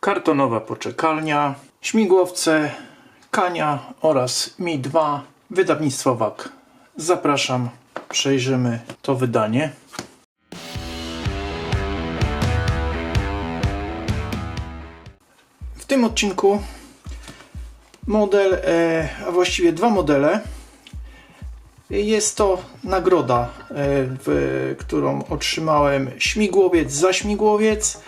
kartonowa poczekalnia, śmigłowce, Kania oraz Mi-2, wydawnictwo WAK. Zapraszam, przejrzymy to wydanie. W tym odcinku model, e, a właściwie dwa modele. Jest to nagroda, e, w, którą otrzymałem śmigłowiec za śmigłowiec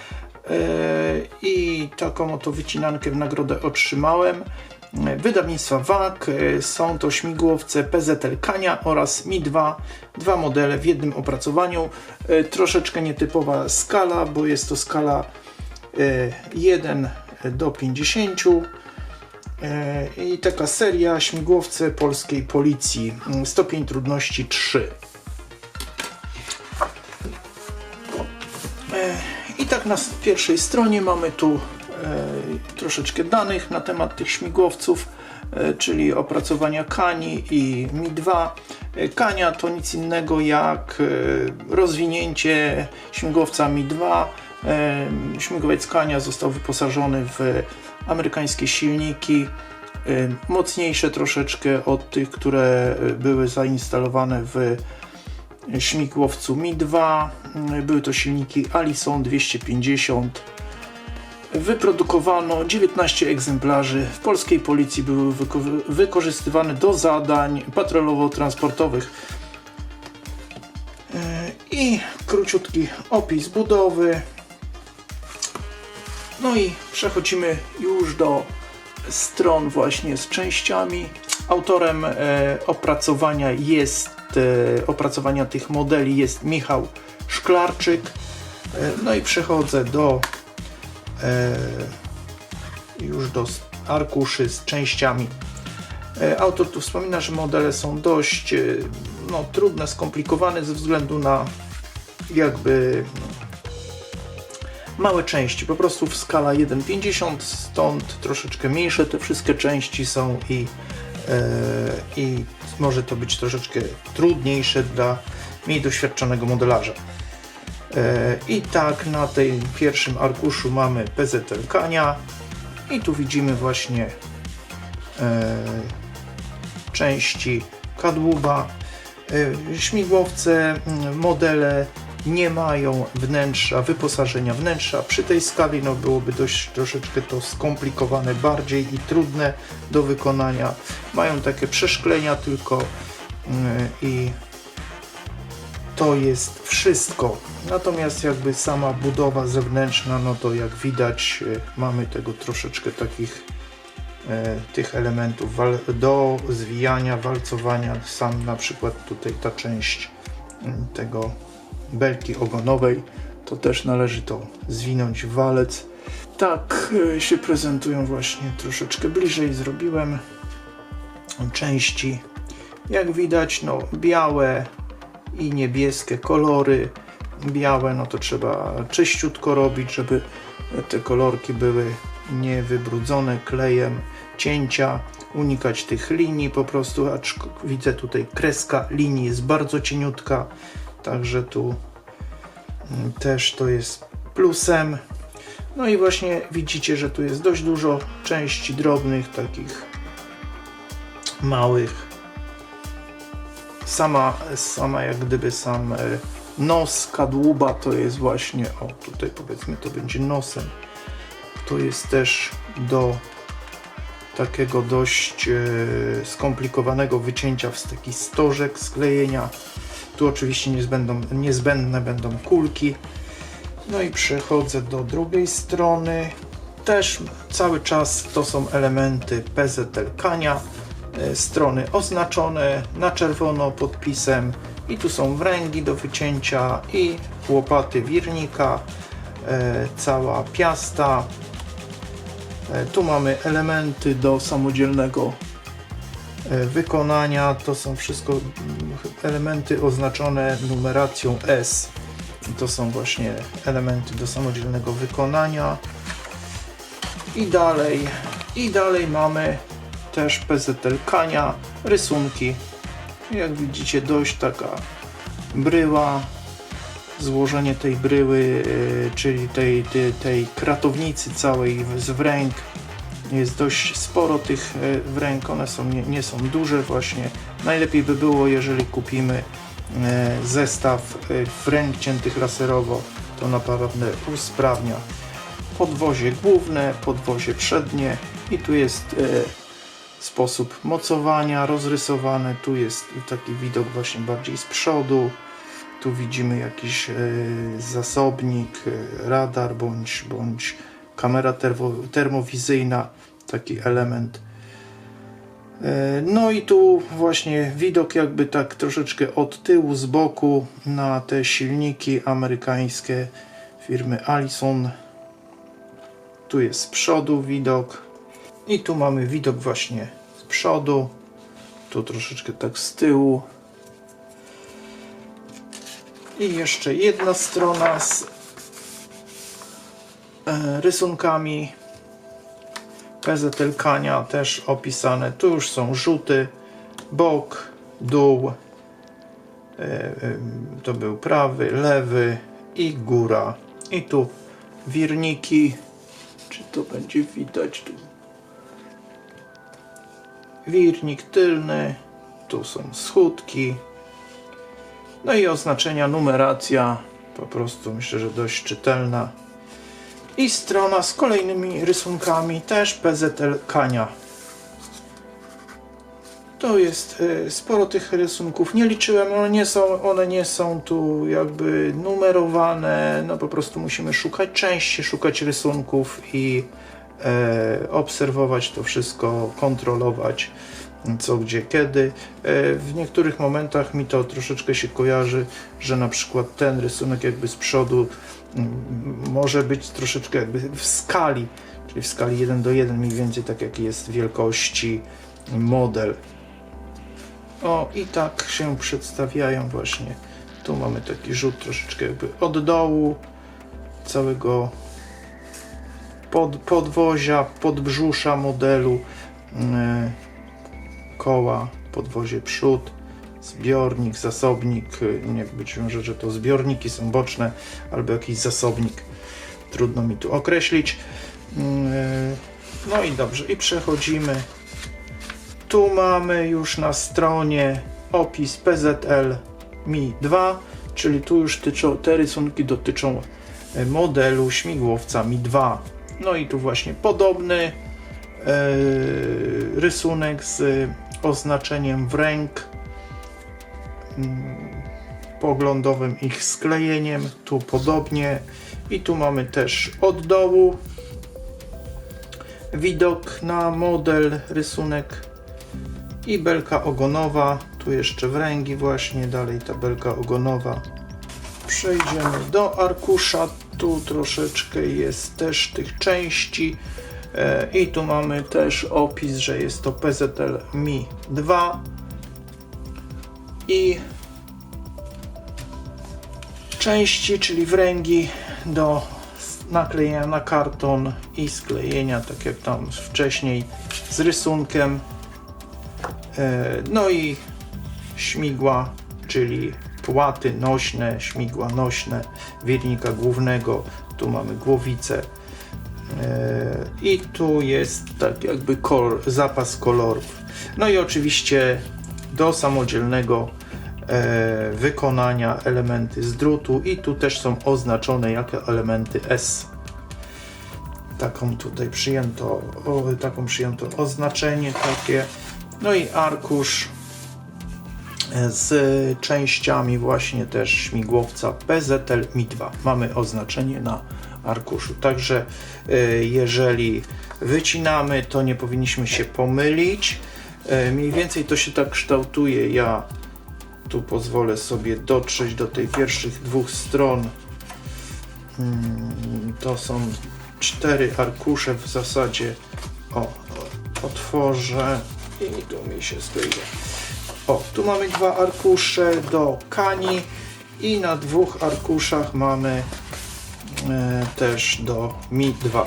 i taką oto wycinankę w nagrodę otrzymałem. E, Wydawnictwa WAK e, są to śmigłowce PZL Kania oraz Mi-2, dwa modele w jednym opracowaniu. E, Troszeczkę nietypowa skala, bo jest to skala e, 1 do 50. E, I taka seria śmigłowce polskiej policji. Stopień trudności 3. tak na pierwszej stronie mamy tu e, troszeczkę danych na temat tych śmigłowców, e, czyli opracowania Kani i Mi-2. E, Kania to nic innego jak rozwinięcie śmigłowca Mi-2. E, Śmigłowiec Kania został wyposażony w amerykańskie silniki, mocniejsze troszeczkę od tych, które były zainstalowane w śmigłowcu Mi-2. Mm, Były to silniki Allison 250. Wyprodukowano 19 egzemplarzy. W polskiej policji były wyko- wykorzystywane do zadań patrolowo-transportowych. E, I króciutki opis budowy. No i przechodzimy już do stron właśnie z częściami. Autorem e, opracowania jest opracowania tych modeli jest Michał Szklarczyk. E, no i przechodzę do e, już do arkuszy z częściami. E, Autor tu wspomina, że modele są dość e, no, trudne, skomplikowane ze względu na jakby małe części, po prostu w skala 1,50, stąd troszeczkę mniejsze te wszystkie części są i, e, i może to być troszeczkę trudniejsze dla mniej doświadczonego modelarza. E, I tak na tej pierwszym arkuszu mamy PZL Kania i tu widzimy właśnie e, części kadłuba. E, Śmigłowce, modele nie mają wnętrza, wyposażenia wnętrza. Przy tej skali no, byłoby dość troszeczkę to skomplikowane bardziej i trudne do wykonania. Mają takie przeszklenia tylko mm, i to jest wszystko. Natomiast jakby sama budowa zewnętrzna, no to jak widać e, mamy tego troszeczkę takich e, tych elementów do zwijania, walcowania. Sam na przykład tutaj ta część mm, tego belki ogonowej, to też należy to zwinąć w walec. Tak e, się prezentują właśnie troszeczkę bliżej zrobiłem części. Jak widać, no białe i niebieskie kolory. Białe, no to trzeba czyściutko robić, żeby te kolorki były niewybrudzone klejem, cięcia, unikać tych linii po prostu, acz widzę tutaj kreska linii jest bardzo cieniutka, także tu mm, też to jest plusem. No i właśnie widzicie, że tu jest dość dużo części drobnych, takich małych. Sama, sama jak gdyby sam e, nos kadłuba to jest właśnie, o tutaj powiedzmy to będzie nosem. To jest też do takiego dość e, skomplikowanego wycięcia w taki stożek sklejenia. Tu oczywiście niezbędną, niezbędne będą kulki. No i przechodzę do drugiej strony. Też cały czas to są elementy PZL Kania. E, Strony oznaczone na czerwono podpisem. I tu są wręgi do wycięcia i łopaty wirnika. E, cała piasta. E, Tu mamy elementy do samodzielnego e, wykonania. To są wszystko mm, elementy oznaczone numeracją S. To są właśnie elementy do samodzielnego wykonania. I dalej, i dalej mamy też PZL Kania, rysunki. Jak widzicie, dość taka bryła złożenie tej bryły, e, czyli tej, tej, tej kratownicy całej z wręk. Jest dość sporo tych e, wręk, one są, nie, nie są duże właśnie. Najlepiej by było, jeżeli kupimy e, zestaw wręk ciętych laserowo, to naprawdę usprawnia podwozie główne, podwozie przednie i tu jest sposób mocowania rozrysowany, tu jest taki widok właśnie bardziej z przodu, tu widzimy jakiś e, zasobnik, e, radar bądź, bądź kamera termo, termowizyjna, taki element. E, No i tu właśnie widok jakby tak troszeczkę od tyłu, z boku na te silniki amerykańskie firmy Allison. Tu jest z przodu widok i tu mamy widok właśnie z przodu, tu troszeczkę tak z tyłu. I jeszcze jedna strona z e, rysunkami PZL-kania też opisane. Tu już są rzuty, bok, dół. E, e, To był prawy, lewy i góra. I tu wirniki. Czy to będzie widać? Tu wirnik tylny. Tu są schódki. No i oznaczenia, numeracja. Po prostu myślę, że dość czytelna. I strona z kolejnymi rysunkami, też PZL Kania. To jest e, sporo tych rysunków. Nie liczyłem, one nie są, one nie są tu jakby numerowane. No po prostu musimy szukać części, szukać rysunków i e, obserwować to wszystko, kontrolować co, gdzie, kiedy. E, w niektórych momentach mi to troszeczkę się kojarzy, że na przykład ten rysunek jakby z przodu mm, może być troszeczkę jakby w skali, czyli w skali 1 do 1 mniej więcej tak jak jest wielkości model. O i tak się przedstawiają właśnie. Tu mamy taki rzut troszeczkę jakby od dołu całego pod, podwozia, podbrzusza modelu. Yy, koła, podwozie przód, zbiornik, zasobnik, y, być może, że to zbiorniki są boczne, albo jakiś zasobnik. Trudno mi tu określić. Yy, No i dobrze, i przechodzimy. Tu mamy już na stronie opis PZL Mi 2, czyli tu już tyczą, te rysunki dotyczą e, modelu śmigłowca Mi 2. No i tu właśnie podobny e, rysunek z oznaczeniem wręk, mm, poglądowym ich sklejeniem, tu podobnie. I tu mamy też od dołu widok na model, rysunek i belka ogonowa, tu jeszcze wręgi właśnie, dalej ta belka ogonowa. Przejdziemy do arkusza, tu troszeczkę jest też tych części, I tu mamy też opis, że jest to PZL Mi 2 i części, czyli wręgi do naklejenia na karton i sklejenia, tak jak tam wcześniej z rysunkiem. E, No i śmigła, czyli płaty nośne, śmigła nośne wirnika głównego. Tu mamy głowicę E, I tu jest tak jakby kolor, zapas kolorów. No i oczywiście do samodzielnego e, wykonania elementy z drutu i tu też są oznaczone jako elementy S. Taką tutaj przyjęto, o, taką przyjęto oznaczenie takie. No i arkusz z częściami właśnie też śmigłowca PZL Mi-2. Mamy oznaczenie na arkuszu. Także y, jeżeli wycinamy, to nie powinniśmy się pomylić. Y, Mniej więcej to się tak kształtuje. Ja tu pozwolę sobie dotrzeć do tej pierwszych dwóch stron. Mm, To są cztery arkusze w zasadzie. O, otworzę i tu mi się skleje. O, tu mamy dwa arkusze do kani i na dwóch arkuszach mamy e, też do Mi 2.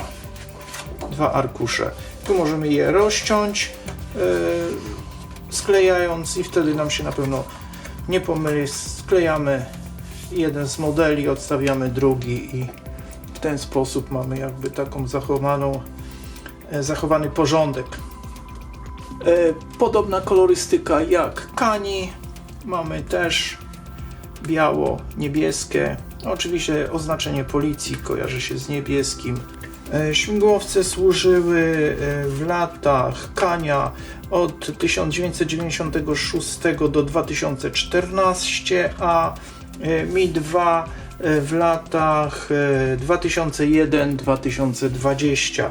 Dwa arkusze. Tu możemy je rozciąć, e, sklejając i wtedy nam się na pewno nie pomyli. Sklejamy jeden z modeli, odstawiamy drugi i w ten sposób mamy jakby taką zachowaną, e, zachowany porządek. E, Podobna kolorystyka jak Kani. Mamy też biało-niebieskie. Oczywiście oznaczenie policji kojarzy się z niebieskim. E, Śmigłowce służyły e, w latach Kania od 1996 do 2014, a e, Mi-2 e, w latach e, 2001-2020. E,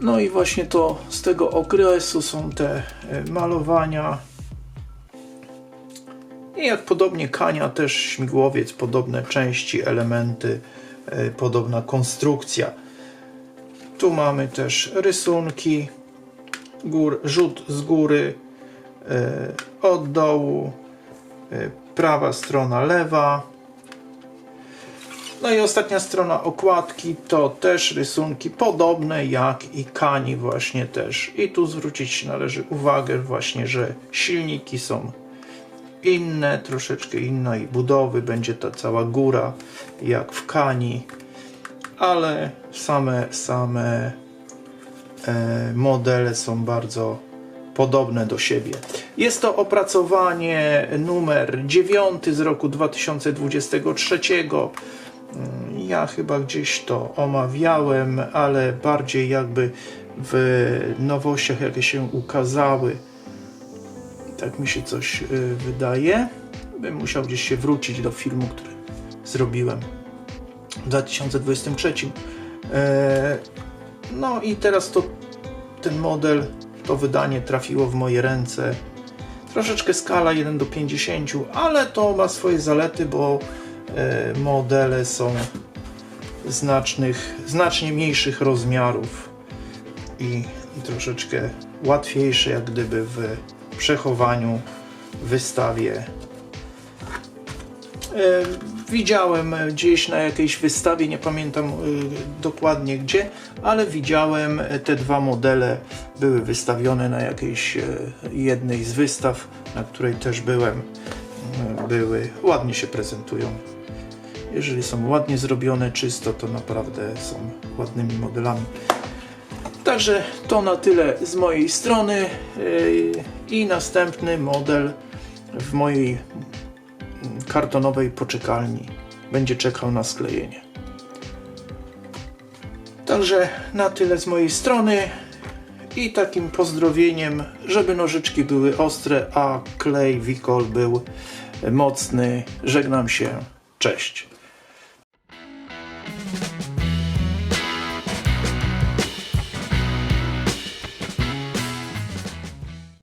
No i właśnie to z tego okresu są te malowania. I jak podobnie Kania, też śmigłowiec, podobne części, elementy, e, podobna konstrukcja. Tu mamy też rysunki, gór, rzut z góry, e, od dołu, e, prawa strona lewa. No i ostatnia strona okładki to też rysunki podobne jak i Kani właśnie też. I tu zwrócić należy uwagę właśnie, że silniki są inne, troszeczkę innej budowy, będzie ta cała góra jak w Kani, ale same, same e, modele są bardzo podobne do siebie. Jest to opracowanie numer 9 z roku 2023. Mm, Ja chyba gdzieś to omawiałem, ale bardziej jakby w nowościach, jakie się ukazały. Tak mi się coś y, wydaje. Bym musiał gdzieś się wrócić do filmu, który zrobiłem w 2023. E, No i teraz to ten model, to wydanie trafiło w moje ręce. Troszeczkę skala 1 do 50, ale to ma swoje zalety, bo e, modele są znacznych, znacznie mniejszych rozmiarów i, i troszeczkę łatwiejsze jak gdyby w przechowaniu, wystawie. E, Widziałem gdzieś na jakiejś wystawie, nie pamiętam e, dokładnie gdzie, ale widziałem e, te dwa modele były wystawione na jakiejś jednej z wystaw, na której też byłem. Były, ładnie się prezentują. Jeżeli są ładnie zrobione, czysto, to naprawdę są ładnymi modelami. Także to na tyle z mojej strony yy, i następny model w mojej kartonowej poczekalni będzie czekał na sklejenie. Także na tyle z mojej strony i takim pozdrowieniem, żeby nożyczki były ostre, a klej Wikol był mocny. Żegnam się. Cześć.